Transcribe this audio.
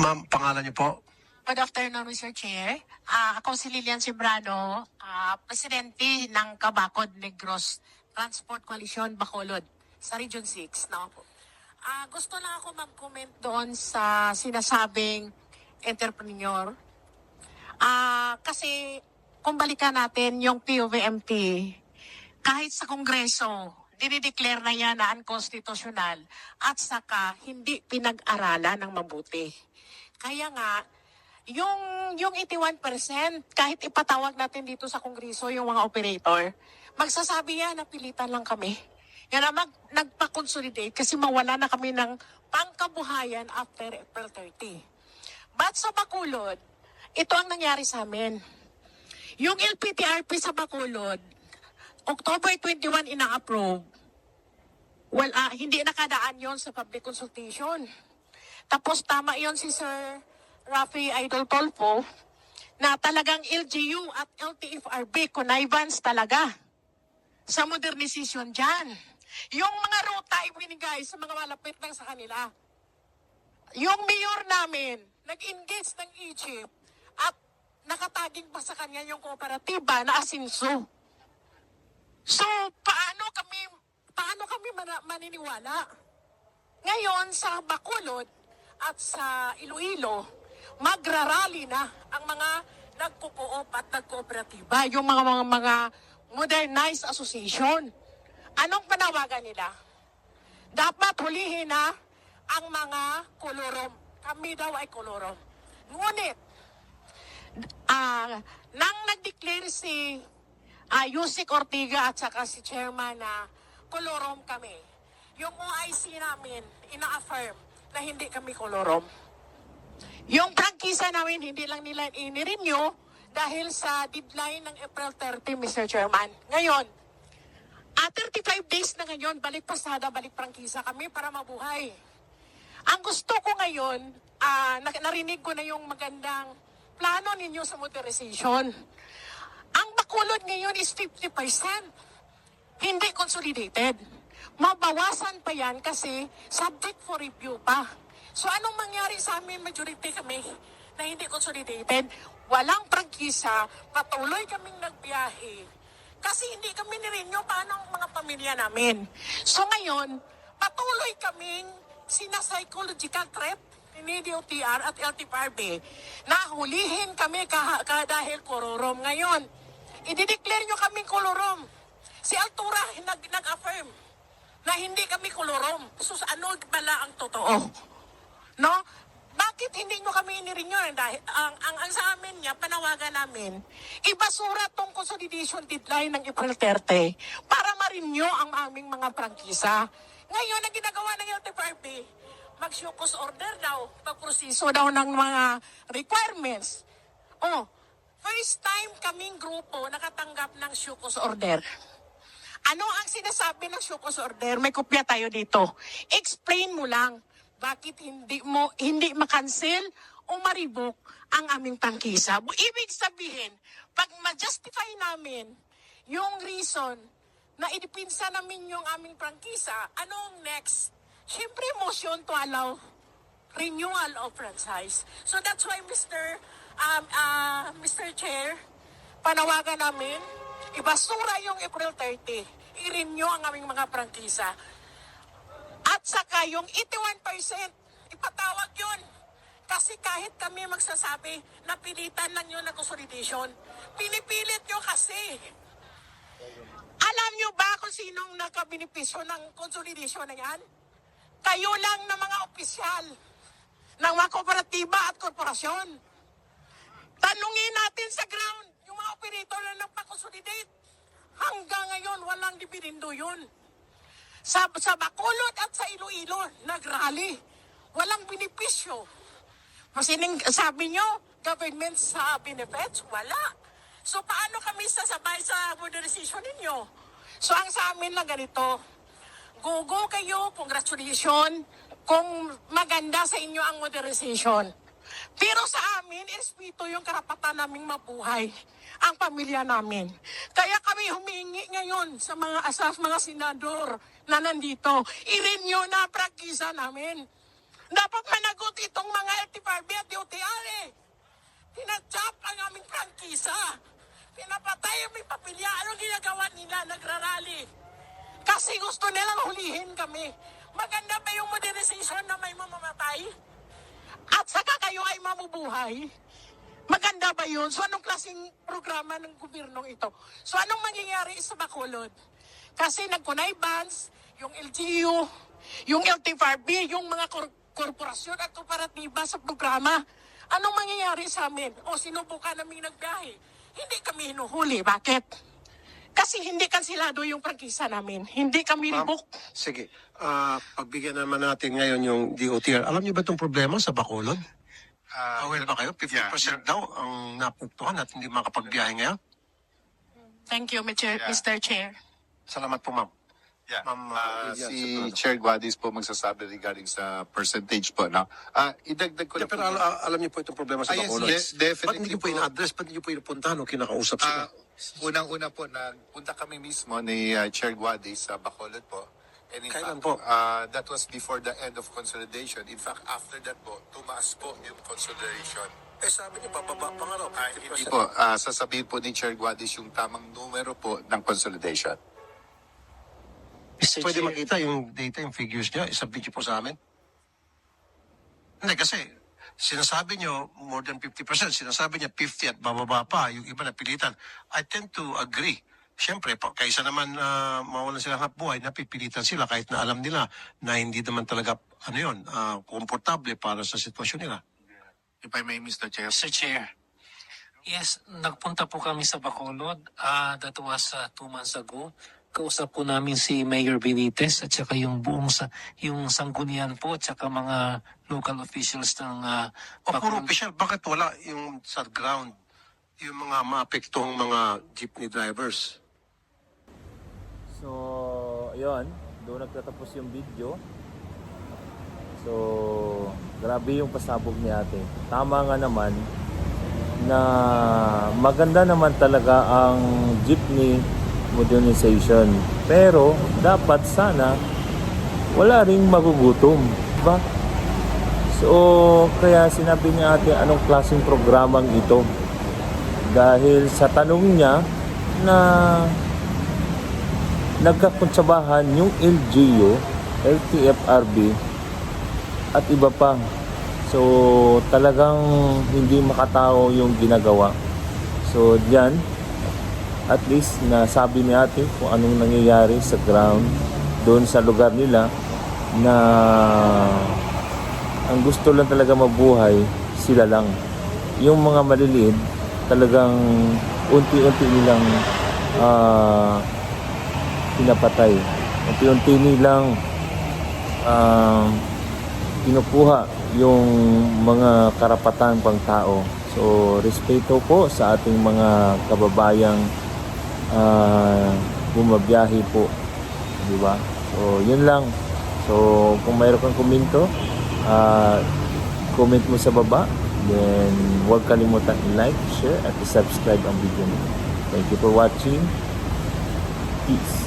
Ma'am, pangalan niyo po? Good afternoon, Mr. Chair. Ah, ako si Lilian Simbrano, ah, presidente ng Kabakod Negros Transport Coalition Bacolod sa Region 6. No? Ah, gusto lang ako mag-comment doon sa sinasabing entrepreneur. Ah, kasi kung balikan natin yung POVMT, kahit sa Kongreso, dinideclare na yan na unconstitutional at saka hindi pinag-aralan ng mabuti. Kaya nga, yung, yung 81%, kahit ipatawag natin dito sa Kongreso yung mga operator, magsasabi yan na pilitan lang kami. Yan na mag, nagpa-consolidate kasi mawala na kami ng pangkabuhayan after April 30. But sa Bacolod, ito ang nangyari sa amin. Yung LPTRP sa Bacolod, October 21 ina-approve. Well, ah, hindi nakadaan yon sa public consultation. Tapos tama yon si Sir Rafi Idol Tolpo na talagang LGU at LTFRB connivance talaga sa modernization dyan. Yung mga ruta ibinigay sa mga malapit lang sa kanila. Yung mayor namin, nag-engage ng Egypt at nakataging pa sa kanya yung kooperatiba na Asinso. So, paano kami paano kami maniniwala? Ngayon, sa Bacolod at sa Iloilo, magrarally na ang mga nagko-coop at nagkooperatiba, yung mga, mga, mga modernized association. Anong panawagan nila? Dapat hulihin na ang mga kolorom. Kami daw ay kolorom. Ngunit, ah nang nag-declare si ah Yusik Ortiga at saka si chairman na kolorom kami, yung OIC namin ina-affirm na hindi kami kolorom. Yung prangkisa namin, hindi lang nila inirenew dahil sa deadline ng April 30, Mr. Chairman. Ngayon, at 35 days na ngayon, balik pasada, balik prangkisa kami para mabuhay. Ang gusto ko ngayon, ah, na- narinig ko na yung magandang plano ninyo sa modernization. Ang bakulod ngayon is 50%. Hindi consolidated. Mabawasan pa yan kasi subject for review pa. So anong mangyari sa amin, majority kami, na hindi consolidated? Walang prangkisa, patuloy kaming nagbiyahe. Kasi hindi kami nirenew paano ang mga pamilya namin. So ngayon, patuloy kaming sina-psychological threat ni DOTR at LTFRB na hulihin kami kah- ka dahil kororom ngayon. I-declare nyo kaming kolorom. Si Altura nag, nag-affirm na hindi kami. So sa ano pala ang totoo? No? Bakit hindi nyo kami inirenew? Dahil ang, ang, ang sa amin niya, panawagan namin, ibasura tong consolidation deadline ng April 30 para ma-renew ang aming mga prangkisa. Ngayon, ang ginagawa ng LTFRB, mag-showcause order daw, pagproseso daw ng mga requirements. Oh, first time kaming grupo nakatanggap ng showcause order. Ano ang sinasabi ng showcause order? May kopya tayo dito. Explain mo lang bakit hindi mo hindi makancel o maribok ang aming tangkisa. Ibig sabihin, pag ma-justify namin yung reason na idipinsa namin yung aming prangkisa, anong next? Siyempre, motion to allow renewal of franchise. So that's why, Mr. Um, uh, Mr. Chair, panawagan namin, ibasura yung April 30. I-renew ang aming mga prangkisa. At saka yung 81%, ipatawag yun. Kasi kahit kami magsasabi na pilitan lang yun ng consolidation, pinipilit nyo kasi. Alam nyo ba kung sinong nagkabinipisyo ng consolidation na yan? Kayo lang na mga opisyal ng mga kooperatiba at korporasyon. Tanungin natin sa ground, yung mga operator na nagpa-consolidate. Hanggang ngayon, walang dibidindo yun. Sa, sa Bacolod at sa Iloilo, nagrally. Walang benepisyo. Kasi ning- sabi nyo, government sa benefits, wala. So paano kami sasabay sa modernization ninyo? So ang sa amin lang ganito, go-go kayo, congratulations, kung maganda sa inyo ang modernization. Pero sa amin, espito yung karapatan naming mabuhay ang pamilya namin. Kaya kami humingi ngayon sa mga asas, mga senador na nandito, i-renew na prangkisa namin. Dapat managot itong mga LTFRB at DOTR eh. Ang aming prangkisa. Pinapatay ang may papilya. Anong ginagawa nila? Nagrarally. Kasi gusto nilang hulihin kami. Maganda ba yung modernization na may mamamatay? At saka kayo ay mamubuhay? Maganda ba yun? So anong klaseng programa ng gobyernong ito? So anong mangyayari sa Bacolod? Kasi nag-connivance, yung LGU, yung LTFRB, yung mga kor- korporasyon at kooperatiba sa programa. Anong mangyayari sa amin? O sinubukan namin nagbiyahe? Hindi kami hinuhuli. Bakit? Kasi hindi kansilado yung prangkisa namin. Hindi kami Ma'am, libok. sige. Ah, pagbigyan naman natin ngayon yung DOTR. Alam niyo ba itong problema sa Bacolod? Ah, Aware ba kayo? 50% yeah. daw ang napuntuhan at hindi makapagbiyahe ngayon. Thank you, Mr. Yeah. Mr. Chair. Salamat po, ma'am. Yeah. Ma'am, Ah, uh, Lydia, si Soprano. Chair Guadis po magsasabi regarding sa percentage po. No? Ah, idagdag ko Yeah, lang pero po. al- al- alam niyo po itong problema sa Ah, yes, Bacolod. yes, definitely Ba't hindi po po. ina-address? Ba't hindi po inupuntahan o kinakausap sila? Ah, unang-una po, nagpunta kami mismo ni ah, Chair Guadis sa Bacolod po. And in Kailan fact, po? ah, that was before the end of consolidation. In fact, after that po, tumaas po yung consolidation. eh, sabi niyo, pababa pa nga raw. Ah, 50%. hindi po, ah, sasabihin po ni Chair Guadis yung tamang numero po ng consolidation. Mr. Pwede Chair, makita yung data, yung figures niya. Isubmit niyo po sa amin. Hindi, kasi sinasabi niyo more than 50%. Sinasabi niya 50 at bababa pa. Yung iba napilitan. I tend to agree. Siyempre, kaysa naman uh, mawalan sila ng buhay, napipilitan sila kahit na alam nila na hindi naman talaga, ano yun, ah, komportable para sa sitwasyon nila. If I may, Mr. Chair. Mr. Chair, yes, nagpunta po kami sa Bacolod. Ah, that was uh, two months ago. Kausap po namin si Mayor Benitez at saka yung buong sa, yung sanggunian po at saka mga local officials ng uh, O puro official, bakit wala yung sa ground, yung mga maapektong mga jeepney drivers? So, ayun, doon nagtatapos yung video. So, grabe yung pasabog ni ate. Tama nga naman na maganda naman talaga ang jeepney modernization. Pero, dapat sana wala ring magugutom. Diba? So, kaya sinabi ni ate anong klaseng programang ito. Dahil sa tanong niya na nagkakonsyabahan yung LGU, LTFRB at iba pa. So talagang hindi makatao yung ginagawa. So diyan at least nasabi ni ate kung anong nangyayari sa ground doon sa lugar nila na ang gusto lang talaga mabuhay sila lang. Yung mga maliliit talagang unti-unti nilang ah pinapatay. Unti-unti nilang um, kinukuha yung mga karapatan pang tao. So, respeto po sa ating mga kababayang uh, bumabiyahe po. Di ba? So, yun lang. So, kung mayroon kang komento, uh, comment mo sa baba. Then, huwag kalimutan i-like, share, at i-subscribe ang video nito. Thank you for watching. Peace.